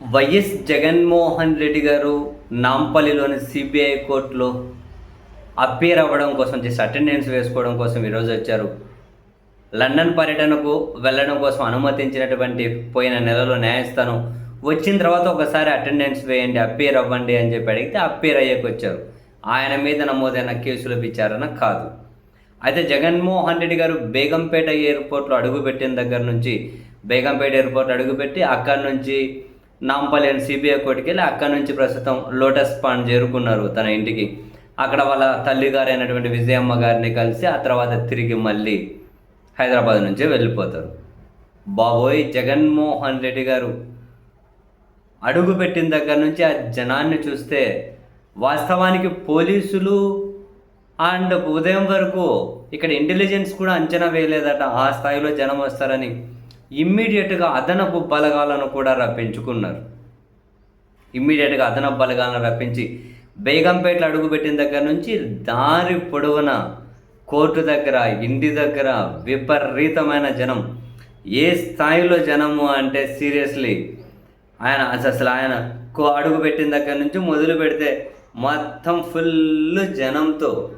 YS Jaganmohan Reddy గారు నాంపల్లిలోని CBI కోర్టులో appear అవ్వడం కోసం జస్ట్ అటెండెన్స్ వేసుకోవడం కోసం ఈరోజు వచ్చారు. లండన్ పర్యటనకు వెళ్ళడం కోసం అనుమతించినటువంటి పోయిన నెలలో న్యాయస్థానం వచ్చిన తర్వాత ఒకసారి అటెండెన్స్ వేయండి అప్పీర్ అవ్వండి అని చెప్పి అడిగితే అప్పీర్ అయ్యేకి వచ్చారు. ఆయన మీద నమోదైన కేసుల విచారణ కాదు. అయితే జగన్మోహన్ రెడ్డి గారు బేగంపేట ఎయిర్పోర్ట్లో అడుగుపెట్టిన దగ్గర నుంచి బేగంపేట ఎయిర్పోర్ట్ అడుగుపెట్టి అక్కడి నుంచి నాంపల్లి అండ్ సిబిఐ కోర్టుకి వెళ్ళి అక్కడ నుంచి ప్రస్తుతం లోటస్ పాండ్ చేరుకున్నారు తన ఇంటికి. అక్కడ వాళ్ళ తల్లిగారు అయినటువంటి విజయమ్మ గారిని కలిసి ఆ తర్వాత తిరిగి మళ్ళీ హైదరాబాద్ నుంచి వెళ్ళిపోతారు. బాబోయ్ జగన్మోహన్ రెడ్డి గారు అడుగు పెట్టిన దగ్గర నుంచి ఆ జనాన్ని చూస్తే వాస్తవానికి పోలీసులు అండ్ ఉదయం వరకు ఇక్కడ ఇంటెలిజెన్స్ కూడా అంచనా వేయలేదట. ఆ స్థాయిలో జనం వస్తారని ఇమ్మీడియట్గా అదనపు బలగాలను కూడా రప్పించుకున్నారు. ఇమ్మీడియట్గా అదనపు బలగాలను రప్పించి బేగంపేటలో అడుగుపెట్టిన దగ్గర నుంచి దారి పొడవున కోర్టు దగ్గర ఇంటి దగ్గర విపరీతమైన జనం. ఏ స్థాయిలో జనము అంటే సీరియస్లీ ఆయన అసలు ఆయన కో- అడుగు పెట్టిన దగ్గర నుంచి మొదలు పెడితే మొత్తం ఫుల్ జనంతో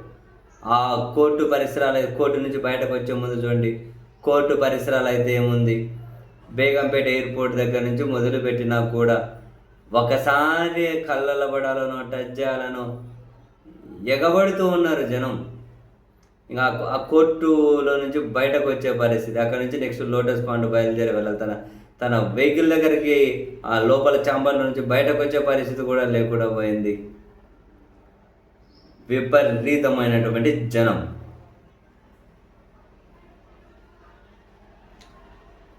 ఆ కోర్టు పరిసరాలు కోర్టు నుంచి బయటకు వచ్చే ముందు చూడండి. కోర్టు పరిసరాలు అయితే ఏముంది? బేగంపేట ఎయిర్పోర్ట్ దగ్గర నుంచి మొదలుపెట్టినా కూడా ఒకసారి కళ్ళలబడాలనో టచ్ చేయాలనో ఎగబడుతూ ఉన్నారు జనం. ఇంకా ఆ- ఆ కోర్టులో నుంచి బయటకు వచ్చే పరిస్థితి. అక్కడ నుంచి నెక్స్ట్ లోటస్ పాండ్ బయలుదేరి వెళ్ళాలి తన తన వెహికల్ దగ్గరికి ఆ లోపల చాంబర్ నుంచి బయటకు వచ్చే పరిస్థితి కూడా లేకుండా పోయింది. విపరీతమైనటువంటి జనం.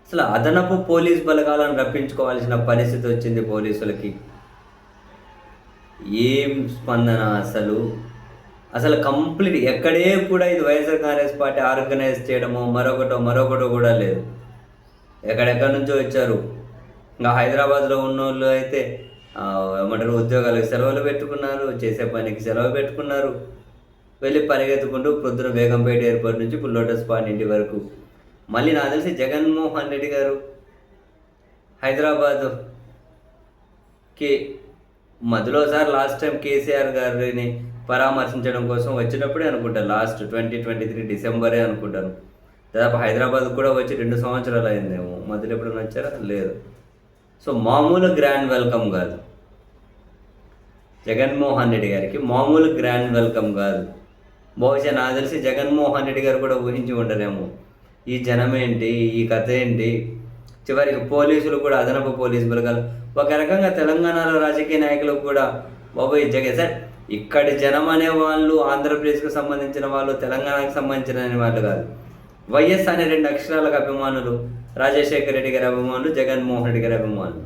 అసలు అదనపు పోలీస్ బలగాలను రప్పించుకోవాల్సిన పరిస్థితి వచ్చింది పోలీసులకి. ఏం స్పందన అసలు? అసలు కంప్లీట్ ఎక్కడే కూడా ఇది వైఎస్ఆర్ కాంగ్రెస్ పార్టీ ఆర్గనైజ్ చేయడమో మరొకటో మరొకటో కూడా లేదు. ఎక్కడెక్కడి నుంచో వచ్చారు. ఇంకా హైదరాబాద్లో ఉన్న వాళ్ళు అయితే ఏమంటారు ఉద్యోగాలకు సెలవులు పెట్టుకున్నారు చేసే పనికి సెలవు పెట్టుకున్నారు. వెళ్ళి పరిగెత్తుకుంటూ ప్రొద్దున బేగంపేట ఎయిర్పోర్ట్ నుంచి ఇప్పుడు లోటస్ పాయింట్ ఇంటి వరకు మళ్ళీ నాకు తెలిసి జగన్మోహన్ రెడ్డి గారు హైదరాబాద్కి మధ్యలోసారి లాస్ట్ టైం కేసీఆర్ గారిని పరామర్శించడం కోసం వచ్చినప్పుడే అనుకుంటాను లాస్ట్ ట్వంటీ ట్వంటీ త్రీ డిసెంబరే అనుకుంటాను. దాదాపు హైదరాబాద్ కూడా వచ్చి రెండు సంవత్సరాలు అయిందేమో. మధ్యలో ఎప్పుడైనా వచ్చారా? లేదు. సో మామూలు గ్రాండ్ వెల్కమ్ కాదు. జగన్మోహన్ రెడ్డి గారికి మామూలు గ్రాండ్ వెల్కమ్ కాదు. బహుశా నాకు తెలిసి జగన్మోహన్ రెడ్డి గారు కూడా ఊహించి ఉండరేమో. ఈ జనం ఏంటి ఈ కథ ఏంటి చివరికి పోలీసులు కూడా అదనపు పోలీసు బలగాలు. ఒక రకంగా తెలంగాణలో రాజకీయ నాయకులు కూడా బాబోయ్ జగన్. సార్ ఇక్కడి జనం అనే వాళ్ళు ఆంధ్రప్రదేశ్కు సంబంధించిన వాళ్ళు తెలంగాణకు సంబంధించిన వాళ్ళు కాదు. వైఎస్ అనే రెండు అక్షరాలకు అభిమానులు రాజశేఖర రెడ్డి గారి అభిమానులు జగన్మోహన్ రెడ్డి గారి అభిమానులు.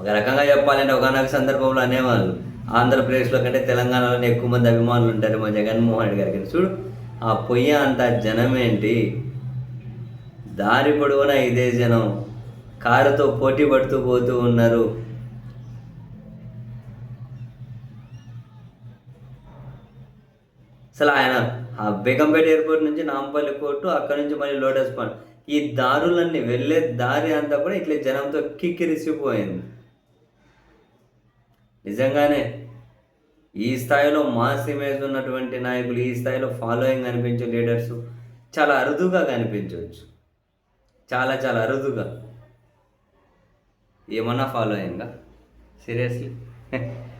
ఒక రకంగా చెప్పాలంటే ఒకనొక సందర్భంలో అనేవాళ్ళు ఆంధ్రప్రదేశ్లో కంటే తెలంగాణలోనే ఎక్కువ మంది అభిమానులు ఉంటారు మా జగన్మోహన్ రెడ్డి గారికి. చూడు ఆ పొయ్యి అంత జనం ఏంటి దారి పొడవునా ఇదే జనం? కారుతో పోటీ పడుతూ పోతూ ఉన్నారు. అసలు ఆయన ఆ బేగంపేట ఎయిర్పోర్ట్ నుంచి నాంపల్లి కోర్టు అక్కడ నుంచి మళ్ళీ లోటస్ పాండ్. ఈ దారులన్నీ వెళ్ళే దారి అంతా కూడా ఇట్లా జనంతో కిక్కిరిసిపోయింది. నిజంగానే ఈ స్థాయిలో మాస్ ఇమేజ్ ఉన్నటువంటి నాయకులు ఈ స్థాయిలో ఫాలోయింగ్ కనిపించే లీడర్స్ చాలా అరుదుగా కనిపించవచ్చు. చాలా చాలా అరుదుగా. ఏమన్నా ఫాలోయింగా సీరియస్లీ